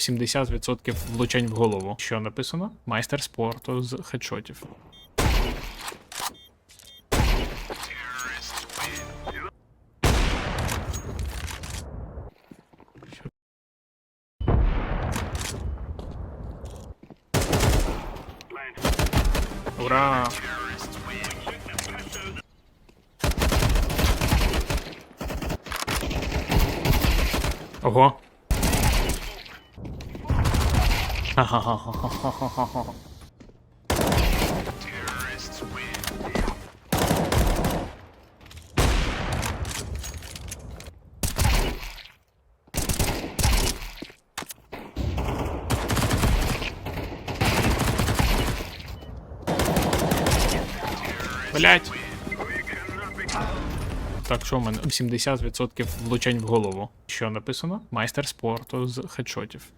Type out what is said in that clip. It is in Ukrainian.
70% влучань в голову. Що написано? Майстер спорту з хедшотів. Ура! Ого. Ха-ха-ха-ха-ха-ха-ха. Блять. Так, що в мене? 70% влучань в голову. Що написано? Майстер спорту з хедшотів.